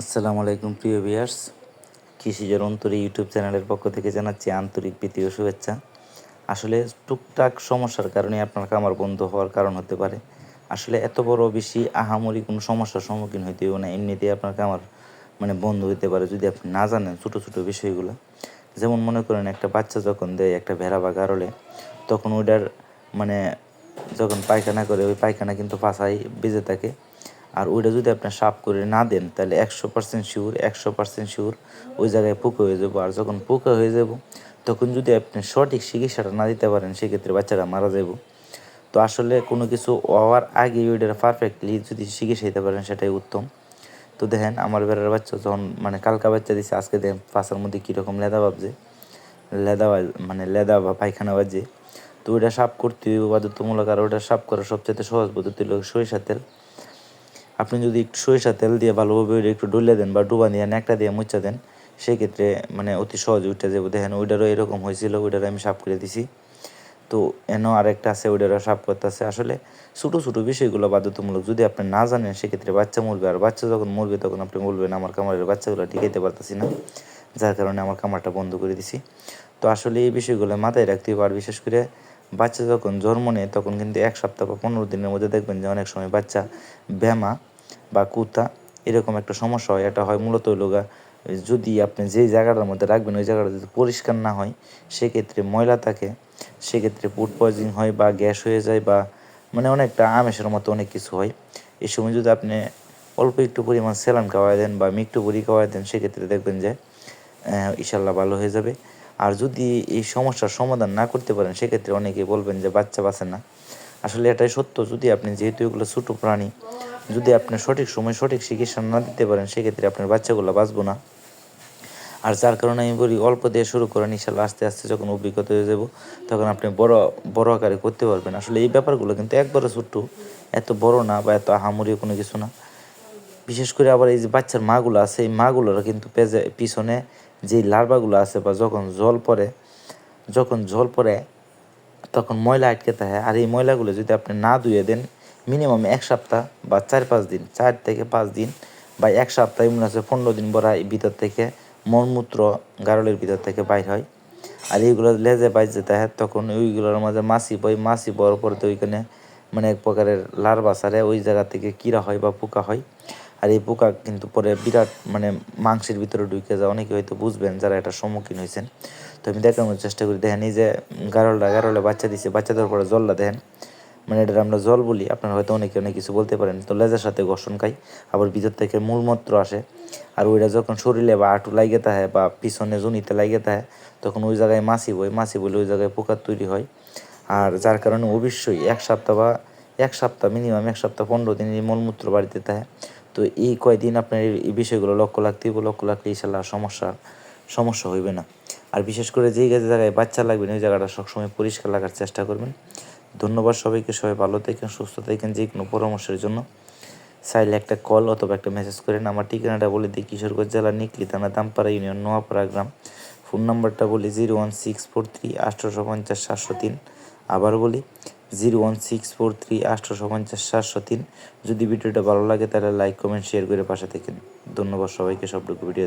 আসসালামু আলাইকুম, প্রিয় ভিয়ার্স কৃষিজের অন্তরী ইউটিউব চ্যানেলের পক্ষ থেকে জানাচ্ছি আন্তরিক প্রীতি ও শুভেচ্ছা। আসলে টুকটাক সমস্যার কারণে আপনার কামার বন্ধ হওয়ার কারণ হতে পারে। আসলে এত বড় বেশি আহামরি কোনো সমস্যার সম্মুখীন হইতে হবে না, এমনিতেই আপনার কামার মানে বন্ধ হইতে পারে যদি আপনি না জানেন ছোটো ছোটো বিষয়গুলো। যেমন মনে করেন, একটা বাচ্চা যখন দেয় একটা ভেড়া বা গারলে, তখন ওইটার মানে যখন পায়খানা করে, ওই পায়খানা কিন্তু পাশায় বেজে থাকে। আর ওইটা যদি আপনি সাফ করে না দেন, তাহলে একশো পার্সেন্ট শিওর একশো পার্সেন্ট শিওর ওই জায়গায় পোকা হয়ে যাব। আর যখন পোকা হয়ে যাব, তখন যদি আপনি সঠিক চিকিৎসাটা না দিতে পারেন, সেক্ষেত্রে বাচ্চারা মারা যাব। তো আসলে কোনো কিছু হওয়ার আগে ওইটার পারফেক্টলি যদি চিকিৎসা দিতে পারেন, সেটাই উত্তম। তো দেখেন, আমার বেড়ার বাচ্চা যখন মানে কালকা বাচ্চা দিছে, আজকে দেখেন পাশার মধ্যে কীরকম লেদা ভাবছে। লেদা মানে লেদা বা পায়খানা বাজে তো ওইটা সাফ করতে বাধ্যতামূলক, আর ওইটা সাফ করার সবচেয়ে সহজ পদ্ধতি হলো সরিষা তেল। আপনি যদি একটু সরিষা তেল দিয়ে ভালোভাবে একটু ডলে দেন বা ডুবা দিয়ে ন্যাকটা দিয়ে মুচা দেন, সেক্ষেত্রে মানে অতি সহজে উঠে যাব। দেখেন ওইটারও এরকম হয়েছিল ওইটারও আমি সাফ করে দিছি। তো এনও আরেকটা আছে, ওইটারও সাফ করতে আছে আসলে ছোটো ছোটো বিষয়গুলো বাধ্যতামূলক যদি আপনি না জানেন, সেক্ষেত্রে বাচ্চা মরবে। আর বাচ্চা যখন মরবে, তখন আপনি বলবেন, আমার কামারের বাচ্চাগুলো টিকাইতে পারতেছি না। যার কারণে আমার কামারটা বন্ধ করে দিছি। তো আসলে এই বিষয়গুলো মাথায় রাখতে হবে। আর বিশেষ করে বাচ্চা যখন জন্ম নেয়, তখন কিন্তু এক সপ্তাহ বা পনেরো দিনের মধ্যে দেখবেন যে অনেক সময় বাচ্চা ব্যামা বা কুতা এরকম একটা সমস্যা হয়। এটা হয় মূলত লোগা যদি আপনি যেই জায়গাটার মধ্যে রাখবেন, ওই জায়গাটা যদি পরিষ্কার না হয়, সেক্ষেত্রে ময়লা থাকে, সেক্ষেত্রে ফুড পয়জিং হয় বা গ্যাস হয়ে যায় বা মানে অনেকটা আমেশের মতো অনেক কিছু হয়। এই সময় যদি আপনি অল্প একটু পরিমাণ স্যালান খাওয়াই দেন বা মিক্টু পুরি খাওয়াই দেন, সেক্ষেত্রে দেখবেন যে ইশাল্লাহ ভালো হয়ে যাবে। আর যদি এই সমস্যার সমাধান না করতে পারেন, সেক্ষেত্রে অনেকে বলবেন যে বাচ্চা বাঁচে না। আসলে এটাই সত্য, যদি আপনি যেহেতু এগুলো ছোটো প্রাণী, যদি আপনি সঠিক সময় সঠিক চিকিৎসা না দিতে পারেন, সেক্ষেত্রে আপনার বাচ্চাগুলো বাঁচবো না। আর যার কারণে আমি বলি, অল্প দিয়ে শুরু করেন, ইনশাল্লাহ আস্তে আস্তে যখন অভিজ্ঞতা হয়ে যাব, তখন আপনি বড় বড় আকারে করতে পারবেন। আসলে এই ব্যাপারগুলো কিন্তু একবারে ছোট্ট, এত বড় না বা এত আহামরিও কোনো কিছু না। বিশেষ করে আবার এই যে বাচ্চার মাগুলো আছে, এই মাগুলোর কিন্তু পেজে, পিছনে যেই লার্ভাগুলো আছে বা যখন জল পড়ে, যখন জল পড়ে, তখন ময়লা আটকে থাকে। আর এই ময়লাগুলো যদি আপনি না ধুয়ে দেন, মিনিমাম এক সপ্তাহ বা চার পাঁচ দিন, চার থেকে পাঁচ দিন বা এক সপ্তাহ মনে হচ্ছে পনেরো দিন বড়া ভিতর থেকে মলমূত্র গারলের ভিতর থেকে বাইর হয়। আর এইগুলো লেজে বাইজে থাকে, তখন ওইগুলোর মাঝে মাছি বই, মাছি বড় পরে ওইখানে মানে এক প্রকারের লার্ভা সারে, ওই জায়গা থেকে কীরা হয় বা পোকা হয়। আর এই পোকা কিন্তু পরে বিরাট মানে মাংসের ভিতরে ঢুকে যায়। অনেকে হয়তো বুঝবেন যারা এটার সম্মুখীন হয়েছেন। তো আমি দেখানোর চেষ্টা করি। দেখেন এই যে গারলটা, গারলে বাচ্চা দিছে, বাচ্চা দেওয়ার পরে জলটা দেখেন। মানে এটার আমরা জল বলি। আপনারা হয়তো অনেকে, অনেক কিছু বলতে পারেন। তো লেজের সাথে ঘর্ষণ খাই আবার ভিতর থেকে মূলমূত্র আসে। আর ওইটা যখন শরীরে বা আটু লাগে থাকে বা পিছনে জনিতে লাগে থাকে, তখন ওই জায়গায় মাছি বই মাছি বলে ওই জায়গায় পোকা তৈরি হয়। আর যার কারণে অবশ্যই এক সপ্তাহ বা এক সপ্তাহ মিনিমাম এক সপ্তাহ, পনেরো দিন মলমূত্র বাড়িতে থাকে। তো এই কয়দিন আপনার এই বিষয়গুলো লক্ষ্য রাখতে লক্ষ্য রাখলে ইনশাল্লাহ সমস্যা সমস্যা হইবে না। আর বিশেষ করে যেই গাছের জায়গায় বাচ্চা লাগবে ওই জায়গাটা সবসময় পরিষ্কার লাগার চেষ্টা করবেন। ধন্যবাদ সবাইকে, সবাই ভালো থাকেন, সুস্থ থাকেন, যে কোনো পরামর্শের জন্য। চাইলে একটা কল অথবা একটা মেসেজ করেন। আমার ঠিকানাটা বলে দিই, কিশোরগঞ্জ জেলা নিকলি থানা দামপাড়া ইউনিয়ন, নোয়াপাড়া গ্রাম। ফোন নাম্বারটা বলি zero one six four three আঠারোশো পঞ্চাশ সাতশো তিন। আবার বলি zero one six four three আঠারোশো পঞ্চাশ সাতশো তিন। যদি ভিডিওটা ভালো লাগে, তাহলে লাইক, কমেন্ট, শেয়ার করে পাশে থাকেন। ধন্যবাদ সবাইকে, সবটুকু ভিডিও